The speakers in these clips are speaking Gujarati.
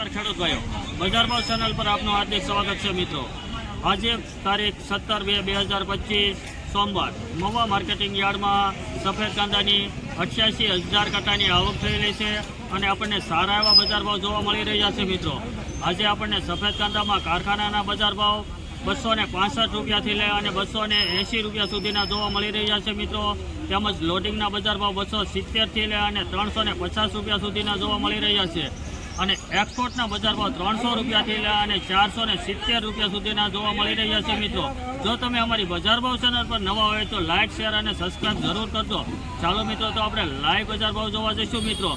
નમસ્કાર ખેડૂત ભાઈઓ. બજાર ચેનલ પર આપનું હાર્દિક સ્વાગત છે મિત્રો. આજે તારીખ સત્તર બે બે હજાર પચીસ, સોમવાર. મહુવા માર્કેટિંગ યાર્ડમાં સફેદ કાંદાની અઠ્યાસી હજાર કટાની આવક થયેલી છે અને આપણને સારા એવા બજાર ભાવ જોવા મળી રહ્યા છે મિત્રો. આજે આપણને સફેદ કાંદામાં કારખાનાના બજાર ભાવ બસો ને પાસઠ રૂપિયાથી લઈ અને બસો ને એંશી રૂપિયા સુધીના જોવા મળી રહ્યા છે મિત્રો. તેમજ લોડિંગના બજાર ભાવ બસો સિત્તેરથી લઈ અને ત્રણસો ને પચાસ રૂપિયા સુધીના જોવા મળી રહ્યા છે. અને એક્સપોર્ટના બજારમાં ત્રણસો રૂપિયાથી અને ચારસો ને સિત્તેર રૂપિયા સુધીના જોવા મળી રહ્યા છે મિત્રો. જો તમે અમારી બજાર ભાવ ચેનલ પર નવા હોય તો લાઇક શેર અને સબસ્ક્રાઇબ જરૂર કરજો. ચાલો મિત્રો, તો આપણે લાઈવ બજાર ભાવ જોવા જઈશું મિત્રો.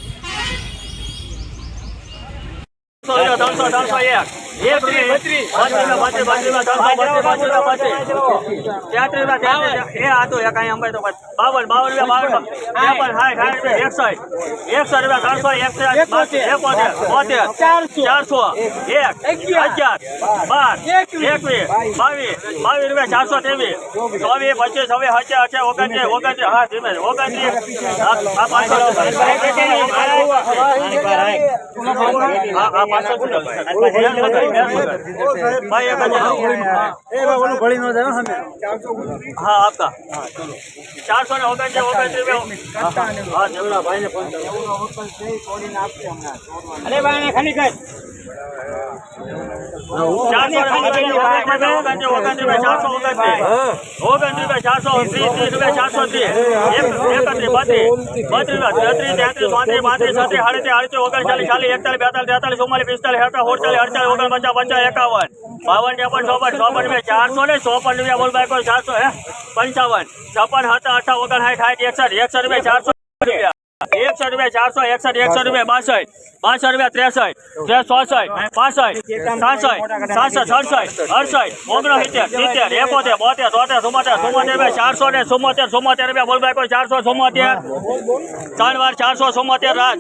ત્રણસો ત્રણસો એક. બાવન બાવન રૂપિયા બાવન ત્રેપન સાઠ સાઠ રૂપિયા એકસઠ એકસો રૂપિયા ત્રણસો એકોતેર બોતેર ચારસો એક અગિયાર બાર એકવીસ બાવીસ બાવીસ રૂપિયા ચારસો ત્રેવીસ ચોવીસ પચીસ છવ્વીસ હજાર હજાર ઓગણત્રીસ ઓગણત્રીસ હા ધીમે ઓગણત્રીસ આ પાંચસો હા. આપતા ચારસો ને ઓગણત્રીસ ઓગણત્રીસ રૂપિયા. હા ભાઈ ને ફોન અરે ભાઈ ખાલી કઈ ચારસો ને ચોપન રૂપિયા બોલ ભાઈ ચારસો. હે પંચાવન છપ્પન હતા અઠા ઓગણ સાઠ એકસઠ એકસઠ રૂપિયા ચારસો રૂપિયા એકસઠ રૂપિયા ચારસો એકસઠ એકસઠ રૂપિયા બાસઠ બાસઠ રૂપિયા ત્રેસઠ ચોસઠ પાસઠ સાસઠ સાસઠ સડસઠ અડસઠ ઓગણસિત્તેર સિત્તેર એકોતેર બોતેર તોતેર ચુમ્મોતેર ચુમ્મોતેર રૂપિયા ચારસો ને ચુમ્મોતેર ચુમ્મોતેર રૂપિયા બોલ ભાઈ ચારસો ચુમ્મોતેર ત્રણ વાર ચારસો ચુમ્મોતેર રાજ.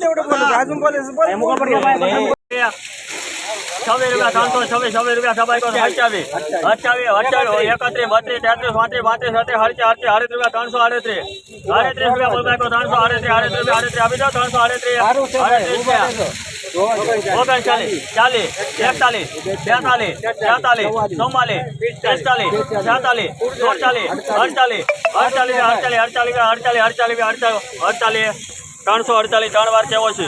છવ્વીસ રૂપિયા ત્રણસો છવ્વીસ છવ્વીસ રૂપિયા સભાઈ કરો અઠ્યાવીસ અઠ્યાવીસ અઠ્યાવીસ એકત્રીસ બત્રીસ તેત્રીસ પાંત્રીસ પાંત્રીસ સત્રીસ અડત્રીસ અડત્રીસ આડત્રીસ રૂપિયા ત્રણસો આડત્રીસ આડત્રીસ રૂપિયા બોલ ભાઈ ત્રણસો આડત્રીસ આડત્રીસ રૂપિયા આડત્રીસ આપી દો ત્રણસો આડત્રીસ આડત્રીસ ઓગણચાલીસ ચાલીસ એકતાલીસ બેતાલીસ તેતાલીસ ચુમ્માલીસ પિસ્તાલીસ છેતાલીસ સુડતાલીસ અડતાલીસ અડતાલીસ અડતાલીસ અડતાલીસ અડતાલીસ અડતાલીસ અડતાલીસ અડતાલીસ ત્રણસો અડતાલીસ ત્રણ વાર કેવો છે?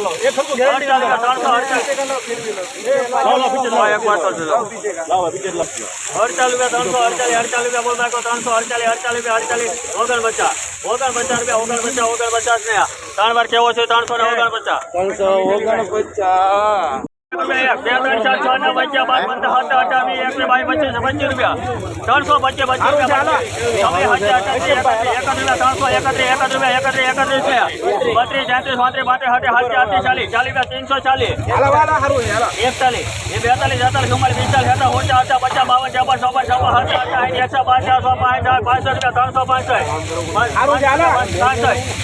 લો એક સરખું ગેરંટી લાગે 348 લો લો બીજે લાવો એક વાર તો લાવો બીજે લાવો ઓગણ બચા ઓગણ બચા રૂપિયા ઓગણ બચા ઓગણ બચા ને કેવો છે? 349 349 349 ત્રણસો પચીસ પચીસ બત્રીસ તેત્રીસ પાંત્રીસ પાંત્રીસ હટે હાથી આઠી ચાલીસ ચાલીસ ત્રણસો ચાલીસ. એકતાલીસ. બેતાલીસ તેતાલીસ ચુમ્માલીસ પિસ્તાલીસ હતા ઓછા હતા પચાસ બાવન ચોપન ચોપન ચોપન હતા હતા એકસો પાંચ ચારસો પાંચ પાંચસો રૂપિયા ત્રણસો પાંસઠ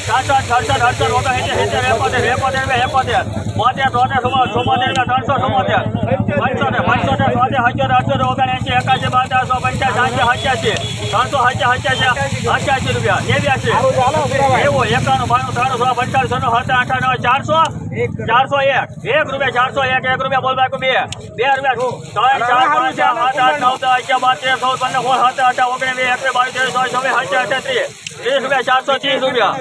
સાતસઠ સડસઠ અડસઠ ઓગણ એસી સિત્તેર એકોતેર એકોતેર એકોતેર. પોતેર ચોતેર ચુમ્મોતેર ત્રણસો ચુમ્મોતેર પંચોતેર પંચોતેર તોતેર હજાર અડસઠ ઓગણએંશી એકાસી બારસો પંચ્યાસી અઠ્યાસી ત્રણસો અઠ્યાસી અઠ્યાસી રૂપિયા નેવ્યાસી એવો એકાણું બાણું ત્રાણું સો નો સત્તર અઠાણું ચારસો ચારસો એક. એક રૂપિયા ચારસો એક એક રૂપિયા બોલ બાકી બે. બે રૂપિયા ત્રણ ચાર પાંચ આઠ નવ દસ અગિયાર બાર તેર ચૌદ પંદર સોળ સત્તર અઢાર ઓગણીસ વીસ એકવીસ બાવીસ ત્રેવીસ ચોવીસ છવ્વીસ અઠ્યાત્રીસ ત્રીસ રૂપિયા ચારસો ત્રીસ રૂપિયા.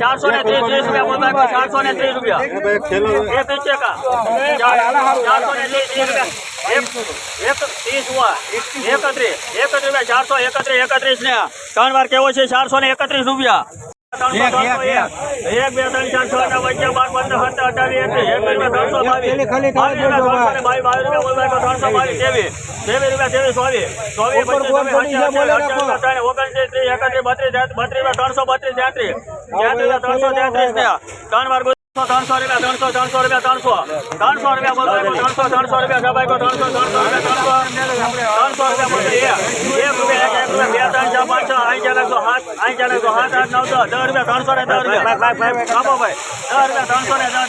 ચારસો ને ત્રીસ ત્રીસ રૂપિયા ચારસો ને ત્રીસ રૂપિયા. એ પીછે કા ચારસો ને ત્રીસ ત્રીસ રૂપિયા. એક એક ત્રીસ હુઆ. એકત્રીસ એકત્રીસ રૂપિયા ચારસો એકત્રીસ એકત્રીસ ને. ત્રણ વાર કેવો છે? ચારસો ને એકત્રીસ રૂપિયા. એક બે ત્રણ ચાર છ નવ અગિયાર બાર પંદર સત્તર અઠાવીસ એકવીસ એક રૂપિયા ત્રણસો બાવીસ. બાવીસ રૂપિયા ત્રણસો ને બાવીસ બાવીસ રૂપિયા બોલવાય તો ત્રણસો બાવીસ ત્રેવીસ. ત્રેવીસ રૂપિયા ત્રેવીસ ચોવીસ. ચોવીસ પચીસ છવ્વીસ અઠ્યાવીસ અઠ્યાવીસ અઠ્યાવીસ ઓગણત્રીસ ત્રીસ એકત્રીસ બત્રીસ બત્રીસ રૂપિયા ત્રણસો બત્રીસ તેત્રીસ. તેત્રીસ રૂપિયા ત્રણસો તેત્રીસ ને ત્રણ વાર ત્રણસો રૂપિયા ત્રણસો ત્રણસો રૂપિયા ત્રણસો. ત્રણસો રૂપિયા બોલો ત્રણસો ત્રણસો રૂપિયા સભાઈ ત્રણસો ત્રણસો રૂપિયા ત્રણસો. ત્રણસો રૂપિયા બોલો એક. એક રૂપિયા એક એક રૂપિયા બે ત્રણ ચાર પાંચ છ અહીં ચાર દસ રૂપિયા ત્રણસો ને દસ રૂપિયા. દસ રૂપિયા ત્રણસો ને દસ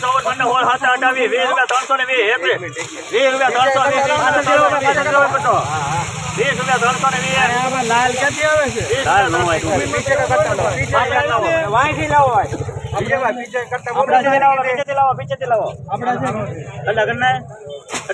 ચૌદ પંદર હોળ સાત અઠાવી વીસ રૂપિયા ત્રણસો ને વીસ વીસ રૂપિયા ત્રણસો વીસ રૂપિયા ત્રણસો ને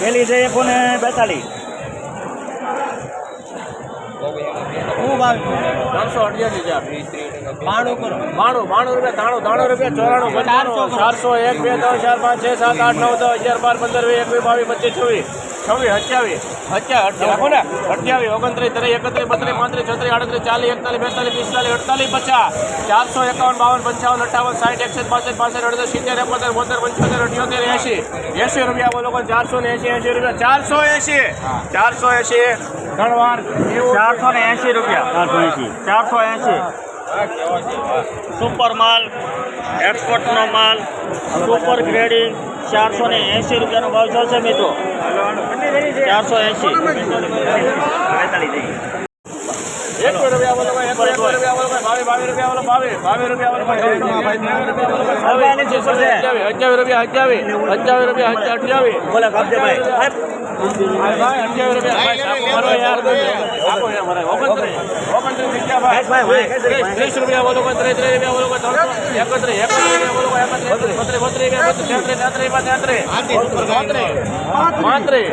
પેલી છે એકો ને બેતાલીસ. ત્રણસો અઠ્યાસી હજાર બાણું કરો. બાણું બાણું રૂપિયા ત્રાણું ત્રાણું રૂપિયા ચોરાણું પંચાણું. ચારસો એક બે ત્રણ ચાર પાંચ છ સાત આઠ નવ દસ અગિયાર બાર પંદર વીસ એકવીસ બાવીસ પચીસ છવ્વીસ. છવ્વીસ અઠ્યાવીસ. અઠ્યાવીસ રાખો ને. અઠ્યાવીસ ઓગણત્રીસ ત્રીસ એકત્રીસ બત્રીસ પાંત્રીસ છત્રીસ આડત્રીસ ચાલીસ એકતાલીસ બેતાલીસ પિસ્તાલીસ અડતાલીસ પચાસ. ચારસો એકાવન બાવન પંચાવન અઠાવન સાઠ એકસઠ પાસઠ પાસઠ અડધો સિત્તેર એકોતેર બોતેર પંચોતેર અઠ્યોતેર એસી એસી રૂપિયા બોલો ચારસો ને રૂપિયા. ચારસો એસી ચારસો એસી ત્રણ વાર ચારસો ને એંશી રૂપિયા. ચારસો એંશી. ચારસો એંશી. સુપર માલ એક્સપોર્ટનો માલ સુપર ગ્રેડિંગ ચારસો ને એંશી રૂપિયાનો ભાવ થશે મિત્રો. ચારસો એંશી. એક રૂપિયા બોલો ભાઈ, એક રૂપિયા બોલો ભાઈ, રૂપિયા બોલો બાવીસ રૂપિયા બોલો ભાઈ, બોલે ભાઈ અઠ્યાવીસ રૂપિયા ભાઈ, ભાઈ ત્રીસ રૂપિયા બોલો ત્રીસ ત્રીસ રૂપિયા બોલો એકત્રીસ એકત્રીસ રૂપિયા રૂપિયા બત્રીસ તેત્રીસ તેત્રીસ પાંત્રીસ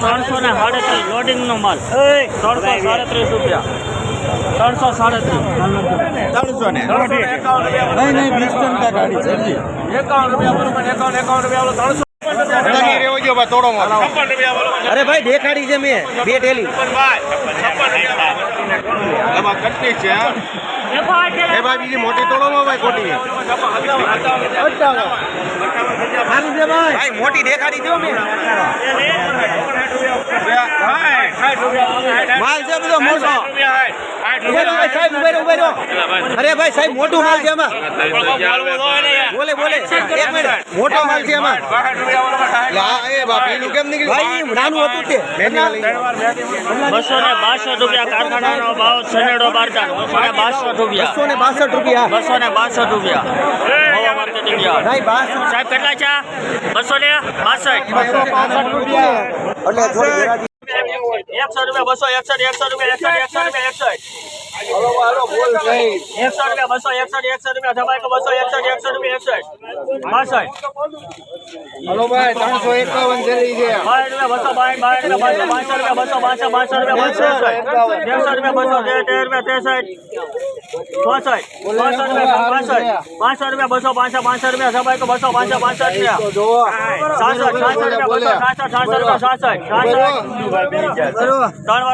ત્રણસો ને સાડત્રીસ લોડિંગનો માલ. ત્રણસો સાડત્રીસ રૂપિયા. ત્રણસો સાડત્રીસ. ત્રણસો ને. નહીં નહીં વીસ ટકા ગાડી છે એકાવન રૂપિયા બોલો એકાવન એકાવન રૂપિયા ત્રણસો અરે ભાઈ દેખાડી છે મેં બે ટેલી. છે એ ભાઈ બીજી મોટી તોડો ભાઈ ખોટી. ભાઈ મોટી દેખાડી દો માલ છે બધો મોટો. અરે ભાઈ સાહેબ મોટું માલ છે એમાં. બોલે બોલે. એક મિનિટ. મોટો માલ છે એમાં. હા એ બાપીનું કેમ નીકળ્યું? ભાઈ નાનું હતું તે. બસો ને બાસઠ રૂપિયા કારખાનાનો ભાવ સનેડો બારદાન બસો ને બાસઠ રૂપિયા. બસો ને બાસઠ રૂપિયા. બસો ને બાસઠ રૂપિયા. સાહેબ કેટલા છે? બસો ને બાસઠ. એકસો રૂપિયા બસો એકસઠ એકસો રૂપિયા એકસઠ એકસો રૂપિયા એકસઠ એકસો રૂપિયા બસો એકસઠ એકસો રૂપિયા બસો એકસઠ એકસો રૂપિયા એકસઠ. બાસઠ. હલો ભાઈ ત્રણસો એકાવન જેલી છે. બાર રૂપિયા બસો બાર બાર રૂપિયા બસો બાસઠ રૂપિયા બસો બાસઠ બાસઠ રૂપિયા બસો રૂપિયા બસો તેર તેર રૂપિયા ત્રેસઠ. ચોસઠ ચોસઠ રૂપિયા પાસઠ પાસઠ રૂપિયા બસો પાસઠ પાસઠ રૂપિયા ધબાકો બસો પાસઠ પાસઠ રૂપિયા. સાસઠ સાસઠ રૂપિયા બસો સાસઠ સાસઠ રૂપિયા સાસઠ સાસઠ. ત્રણ વાર